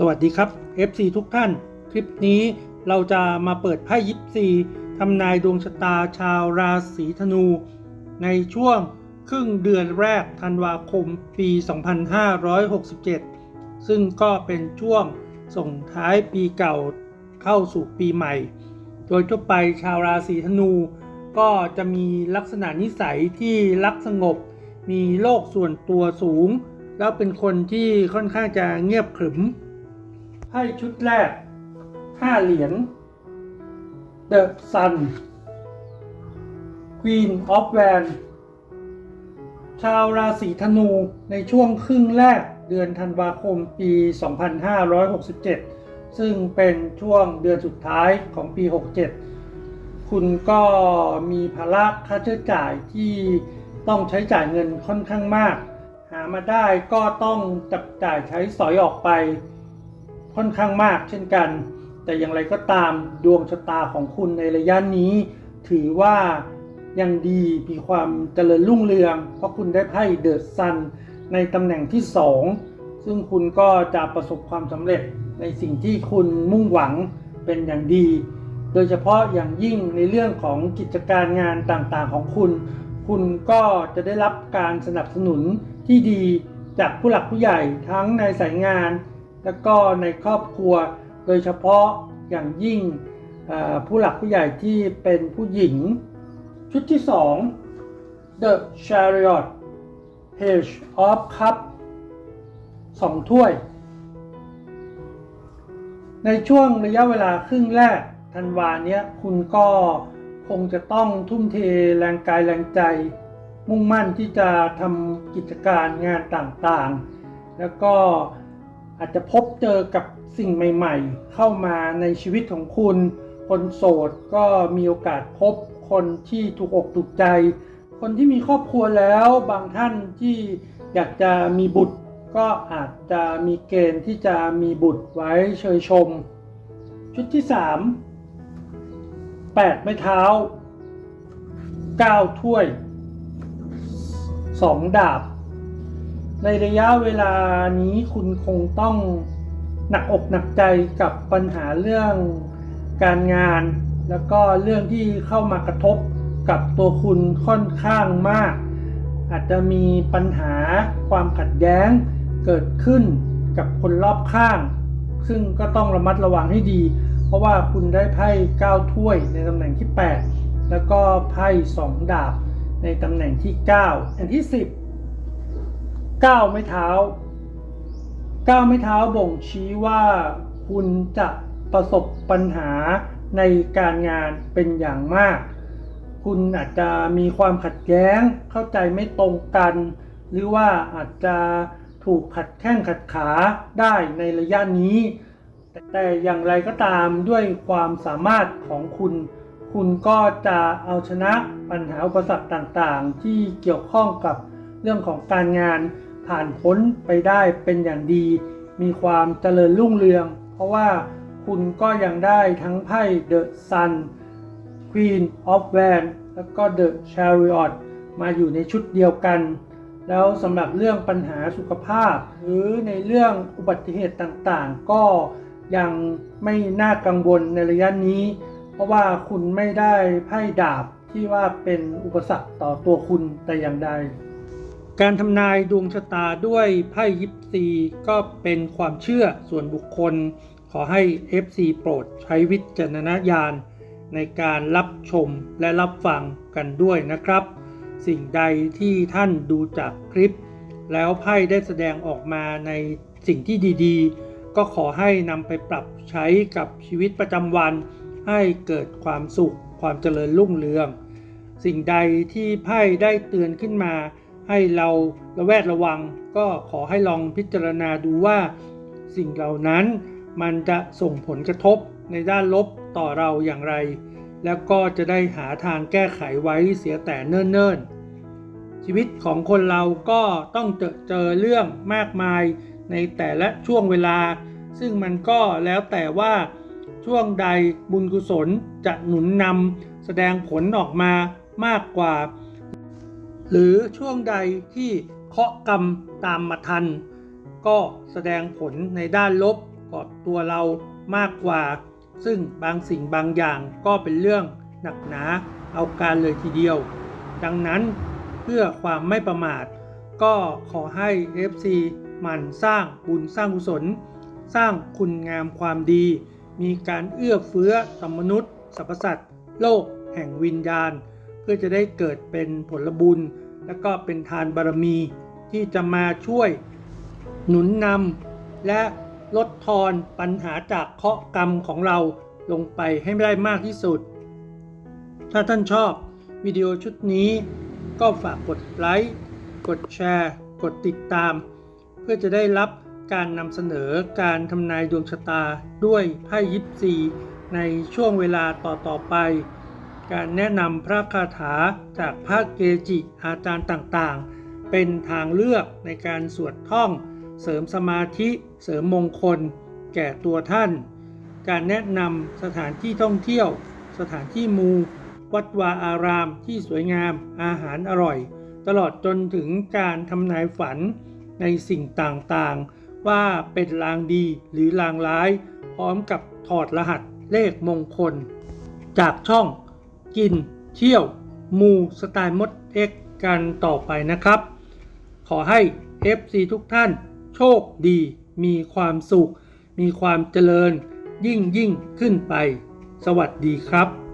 สวัสดีครับ FC ทุกท่าน คลิปนี้เราจะมาเปิดไพ่ยิปซีทำนายดวงชะตาชาวราศีธนู ในช่วงครึ่งเดือนแรกธันวาคมปี 2567 ซึ่งก็เป็นช่วงส่งท้ายปีเก่าเข้าสู่ปีใหม่ โดยทั่วไปชาวราศีธนู ก็จะมีลักษณะนิสัยที่รักสงบ มีโลกส่วนตัวสูง แล้วเป็นคนที่ค่อนข้างจะเงียบขรึม ไพ่ชุดแรก5เหรียญ The Sun Queen of Wands ชาวราศีธนูในช่วงครึ่งแรกเดือนธันวาคมปี 2567 ซึ่งเป็นช่วงเดือนสุดท้ายของปี 67 คุณก็มีภาระค่าใช้จ่ายที่ต้องใช้จ่ายเงินค่อนข้างมาก หามาได้ก็ต้องจับจ่ายใช้สอยออกไป ค่อนข้างมากเช่นกัน แต่อย่างไรก็ตามดวงชะตาของคุณในระยะนี้ ถือว่ายังดีมีความเจริญรุ่งเรือง เพราะคุณได้ไพ่เดอะซันในตำแหน่งที่ 2 ซึ่งคุณก็จะประสบความสำเร็จในสิ่งที่คุณมุ่งหวังเป็นอย่างดี โดยเฉพาะอย่างยิ่งในเรื่องของกิจการงานต่างๆของคุณ คุณก็จะได้รับการสนับสนุนที่ดีจากผู้หลักผู้ใหญ่ทั้งในสายงาน แล้วก็ในครอบครัวโดยเฉพาะอย่างยิ่งผู้หลักผู้ใหญ่ที่เป็นผู้หญิง ชุดที่ 2 The Chariot Page of Cup สองถ้วย ในช่วงระยะเวลาครึ่งแรกธันวาเนี้ยคุณก็คงจะต้องทุ่มเทแรงกายแรงใจ มุ่งมั่นที่จะทำกิจการงานต่างๆ แล้วก็ อาจจะพบเจอกับสิ่งใหม่ๆ เข้ามาในชีวิตของคุณ คนโสดก็มีโอกาสพบคนที่ถูกอกถูกใจ คนที่มีครอบครัวแล้วบางท่านที่อยากจะมีบุตร ก็อาจจะมีเกณฑ์ที่จะมีบุตรไว้เชยชม ชุดที่ 3 8 ไม้เท้า 9 ถ้วย 2 ดาบ ในระยะเวลานี้คุณคงต้องหนักอกหนักใจกับปัญหาเรื่องการงาน แล้วก็เรื่องที่เข้ามากระทบกับตัวคุณค่อนข้างมาก อาจจะมีปัญหาความขัดแย้งเกิดขึ้นกับคนรอบข้าง ซึ่งก็ต้องระมัดระวังให้ดี เพราะว่าคุณได้ไพ่9ถ้วยในตำแหน่งที่ 8 แล้วก็ไพ่2ดาบในตำแหน่งที่ 9 อันที่ 10 ก้าวไม้เท้า ก้าวไม้เท้าบ่งชี้ว่าคุณจะประสบปัญหาในการงานเป็นอย่างมาก คุณอาจจะมีความขัดแย้งเข้าใจไม่ตรงกัน หรือว่าอาจจะถูกขัดแข้งขัดขาได้ในระยะนี้ แต่แต่อย่างไรก็ตามด้วยความสามารถของคุณ คุณก็จะเอาชนะปัญหาอุปสรรคต่างๆ ที่เกี่ยวข้องกับเรื่องของการงาน ผ่านพ้นไปได้เป็นอย่างดี มีความเจริญรุ่งเรือง เพราะว่าคุณก็ยังได้ทั้งไพ่ The Sun Queen of Wands แล้วก็ The Chariot มาอยู่ในชุดเดียวกัน แล้วสำหรับเรื่องปัญหาสุขภาพ หรือในเรื่องอุบัติเหตุต่างๆ ก็ยังไม่น่ากังวลในระยะนี้ เพราะว่าคุณไม่ได้ไพ่ดาบที่ว่าเป็นอุปสรรคต่อตัวคุณแต่อย่างใด การทำนายดวงชะตาด้วยไพ่ยิปซีก็เป็นความเชื่อส่วนบุคคล ขอให้ FC โปรดใช้วิจารณญาณในการรับชมและรับฟังกันด้วยนะครับ สิ่งใดที่ท่านดูจากคลิป แล้วไพ่ได้แสดงออกมาในสิ่งที่ดีๆ ก็ขอให้นำไปปรับใช้กับชีวิตประจำวัน ให้เกิดความสุข ความเจริญรุ่งเรือง สิ่งใดที่ไพ่ได้เตือนขึ้นมา ให้เราระแวดระวัง ก็ขอให้ลองพิจารณาดูว่าสิ่งเหล่านั้นมันจะส่งผลกระทบในด้านลบต่อเราอย่างไร แล้วก็จะได้หาทางแก้ไขไว้เสียแต่เนิ่นๆ ชีวิตของคนเราก็ต้องเจอเจอเรื่องมากมายในแต่ละช่วงเวลา ซึ่งมันก็แล้วแต่ว่าช่วงใดบุญกุศลจะหนุนนำแสดงผลออกมามากกว่า หรือช่วงใดที่เคาะกรรมตามมาทัน ก็แสดงผลในด้านลบกับตัวเรามากกว่า ซึ่งบางสิ่งบางอย่างก็เป็นเรื่องหนักหนาเอาการเลยทีเดียว ดังนั้นเพื่อความไม่ประมาท ก็ขอให้ FC หมันสร้างบุญสร้างกุศล สร้างคุณงามความดี มีการเอื้อเฟื้อต่อมนุษย์สรรพสัตว์โลกแห่งวิญญาณ พื่อจะได้เกิดเป็นผลบุญ และก็เป็นทานบารมีที่จะมาช่วยหนุนนำและลดทอนปัญหาจากเคราะห์กรรมของเราลงไปให้ได้มากที่สุด ถ้าท่านชอบวิดีโอชุดนี้ก็ฝากกดไลค์กดแชร์ กดติดตาม เพื่อจะได้รับการนำเสนอการทำนายดวงชะตาด้วยไพ่ยิปซีในช่วงเวลาต่อๆไป การแนะนำพระคาถาจากพระเกจิอาจารย์ต่างๆ เป็นทางเลือกในการสวดท่อง เสริมสมาธิเสริมมงคล แก่ตัวท่าน การแนะนำสถานที่ท่องเที่ยว สถานที่มู วัดวาอารามที่สวยงามอาหารอร่อย ตลอดจนถึงการทำนายฝันในสิ่งต่างๆ ว่าเป็นลางดีหรือลางร้าย พร้อมกับถอดรหัสเลขมงคล จากช่อง กิน เที่ยว มูสไตล์มดเอ็กกันต่อไปนะครับ ขอให้ FC ทุกท่านโชคดี มีความสุข มีความเจริญ ยิ่งยิ่งขึ้นไป สวัสดีครับ